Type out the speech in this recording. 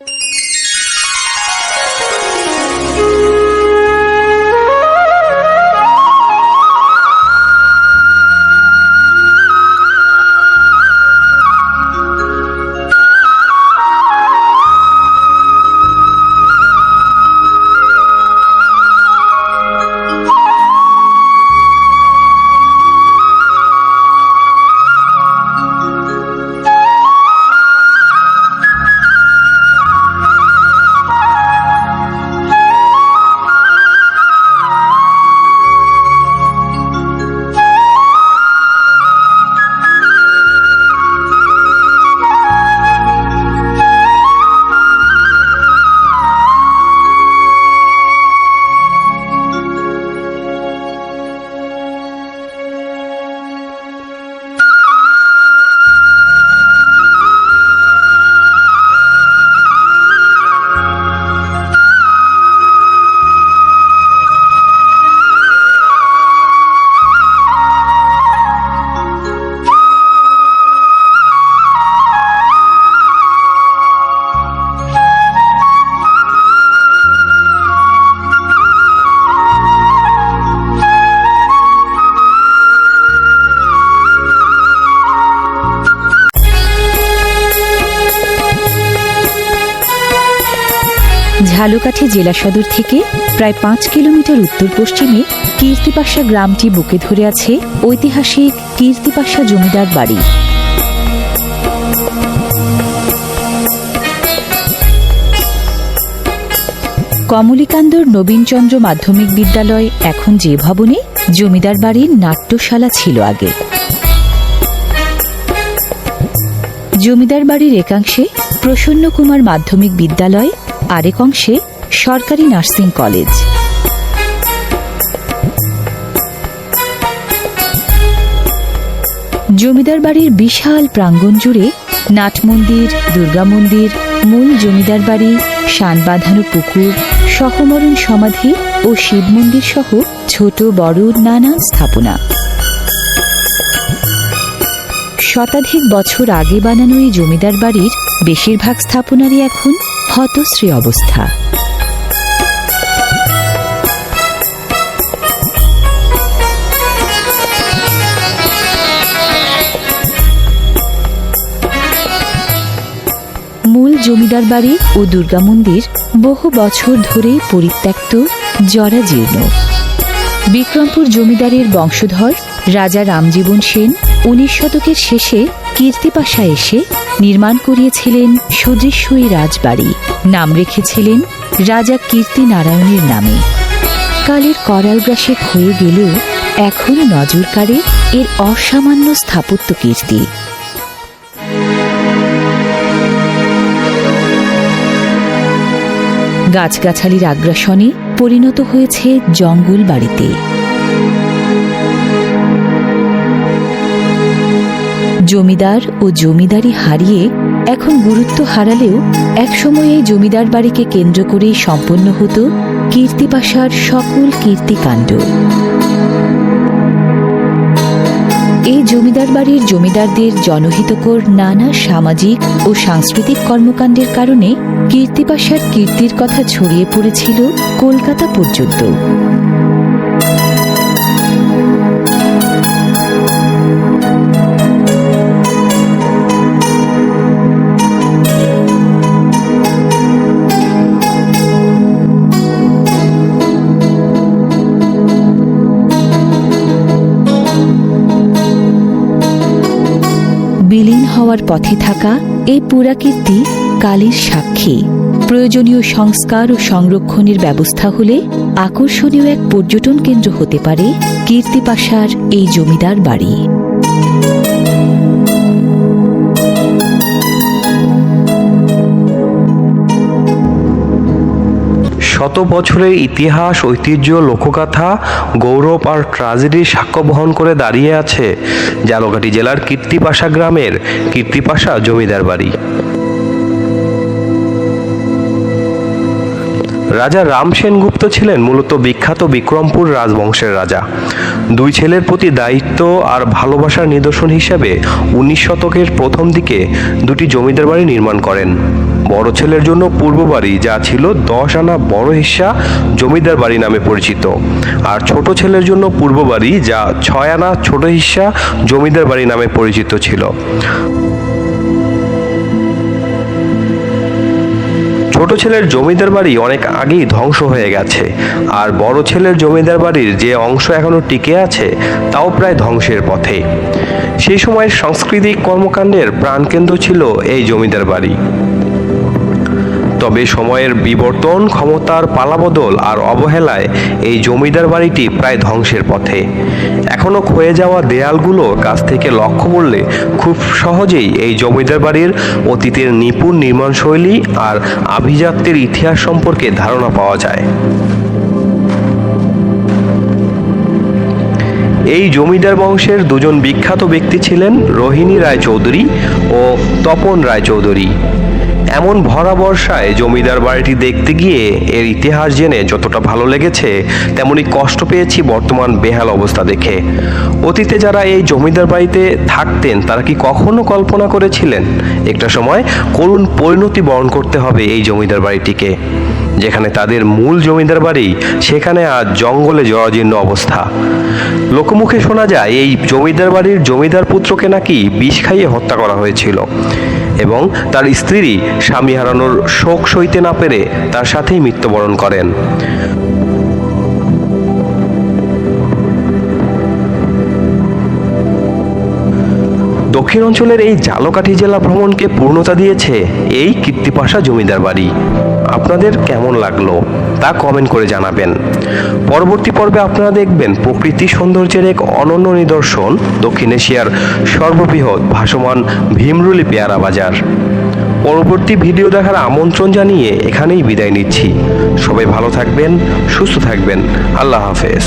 you. Jhalakathi জেলা সদর থেকে প্রায় পাঁচ কিলোমিটার উত্তর পশ্চিমে কীর্তিপাশা গ্রামটি বুকে ধরে আছে ঐতিহাসিক কীর্তিপাশা জমিদার বাড়ি। কমলিকান্দর নবীনচন্দ্র মাধ্যমিক বিদ্যালয় এখন যে ভবনে জমিদার বাড়ির নাট্যশালা ছিল আগে। জমিদার বাড়ির একাংশে প্রসন্ন কুমার মাধ্যমিক বিদ্যালয় আরেক অংশে সরকারি নার্সিং কলেজ। জমিদার বাড়ির বিশাল প্রাঙ্গণ জুড়ে নাট মন্দির, দুর্গা মন্দির, মূল জমিদার বাড়ি, শান বাঁধানো পুকুর, সহমরণ সমাধি ও শিব মন্দির সহ ছোট, বড় নানান স্থাপনা। শতাধিক বছর আগে বানানো এই জমিদার বাড়ির বেশিরভাগ স্থাপনারই এখন হতশ্রী অবস্থা। মূল জমিদার বাড়ি ও দুর্গা মন্দির বহু বছর ধরে পরিত্যক্ত, জরাজীর্ণ। বিক্রমপুর জমিদারের বংশধর রাজা রামজীবন সেন উনিশ শতকের শেষে কীর্তিপাশা এসে নির্মাণ করিয়েছিলেন সুদৃশ্য রাজবাড়ি। নাম রেখেছিলেন রাজা কীর্তি নারায়ণের নামে। কালের করাল গ্রাসে ক্ষয়ে গেলেও এখনও নজর কাড়ে এর অসামান্য স্থাপত্য কীর্তি। গাছগাছালির আগ্রাসনে পরিণত হয়েছে জঙ্গল বাড়িতে। জমিদার ও জমিদারি হারিয়ে এখন গুরুত্ব হারালেও একসময় এই জমিদার বাড়িকে কেন্দ্র করেই সম্পন্ন হতো কীর্তিপাশার সকল কীর্তিকাণ্ড এই জমিদার বাড়ির জমিদারদের জনহিতকর নানা সামাজিক ও সাংস্কৃতিক কর্মকাণ্ডের কারণে কীর্তিপাশার কীর্তির কথা ছড়িয়ে পড়েছিল কলকাতা পর্যন্ত। হওয়ার পথে থাকা এই পুরাকীর্তি কালের সাক্ষী। প্রয়োজনীয় সংস্কার ও সংরক্ষণের ব্যবস্থা হলে আকর্ষণীয় এক পর্যটন কেন্দ্র হতে পারে কীর্তিপাশার এই জমিদার বাড়ি। শত বছরের ইতিহাস, ঐতিহ্য, লোকগাথা, গৌরব আর ট্রাজেডির সাক্ষ্য বহন করে দাঁড়িয়ে আছে জালকাঠি জেলার কীর্তিপাশা গ্রামের কীর্তিপাশা জমিদার বাড়ি। রাজা রাম সেনগুপ্ত ছিলেন মূলত বিখ্যাত বিক্রমপুর রাজবংশের রাজা। দুই ছেলের প্রতি দায়িত্ব আর ভালোবাসার নিদর্শন হিসেবে উনিশ শতকের প্রথম দিকে দুটি জমিদার বাড়ি নির্মাণ করেন। বড় ছেলের জন্য পূর্ব বাড়ি যা ছিল দশ আনা বড় হিস্সা জমিদার বাড়ি নামে পরিচিত। আর ছোট ছেলের জন্য পূর্ব বাড়ি যা ছয় আনা ছোট হিস্সা জমিদার বাড়ি নামে পরিচিত ছিল। ছোট ছেলের জমিদার বাড়ি অনেক আগেই ধ্বংস হয়ে গেছে। আর বড় ছেলের জমিদার বাড়ির যে অংশ এখনও টিকে আছে, তাও প্রায় ধ্বংসের পথে। সেই সময়ের সাংস্কৃতিক কর্মকাণ্ডের প্রাণকেন্দ্র ছিল এই জমিদার বাড়ি। তবে সময়ের বিবর্তন, ক্ষমতার পালাবদল আর অবহেলায় এই জমিদার বাড়িটি প্রায় ধ্বংসের পথে। এখনও ক্ষয়ে যাওয়া দেয়ালগুলো কাছ থেকে লক্ষ্য করলে খুব সহজেই এই জমিদার বাড়ির অতীতের নিপুণ নির্মাণশৈলী আর আভিজাত্যের ইতিহাস সম্পর্কে ধারণা পাওয়া যায়। এই জমিদার বংশের দুজন বিখ্যাত ব্যক্তি ছিলেন রোহিণী রায় চৌধুরী ও তপন রায় চৌধুরী এমন ভরা বর্ষায় জমিদার বাড়িটি দেখতে গিয়ে এর ইতিহাস জেনে যতটা ভালো লেগেছে, তেমনি কষ্ট পেয়েছি বর্তমান বেহাল অবস্থা দেখে। অতীতে যারা এই জমিদার বাড়িতে থাকতেন, তারা কি কখনো কল্পনা করেছিলেন? একটা সময় করুণ পরিণতি বরণ করতে হবে এই জমিদার বাড়িটিকে। যেখানে তাদের মূল জমিদার বাড়ি, সেখানে আজ জঙ্গলে জরাজীর্ণ অবস্থা। লোকমুখে শোনা যায়, এই জমিদার বাড়ির জমিদার পুত্রকে নাকি বিষ খাইয়ে হত্যা করা হয়েছিল এবং তার স্ত্রী স্বামী হারানোর শোক সইতে না পেরে তার সাথেই মৃত্যুবরণ করেন। দক্ষিণ অঞ্চলের এই জালকাঠি জেলা ভ্রমণকে পূর্ণতা দিয়েছে এই কীর্তিপাশা জমিদার বাড়ি। আপনাদের কেমন লাগল তা কমেন্ট করে জানাবেন। পরবর্তী পর্বে আপনারা দেখবেন প্রকৃতি সৌন্দর্যের এক অনন্য নিদর্শন দক্ষিণ এশিয়ার সর্ববৃহৎ ভাসমান ভীমরুলি পেয়ারা বাজার। পরবর্তী ভিডিও দেখার আমন্ত্রণ জানিয়ে এখানেই বিদায় নিচ্ছি। সবাই ভালো থাকবেন, সুস্থ থাকবেন। আল্লাহ হাফেজ।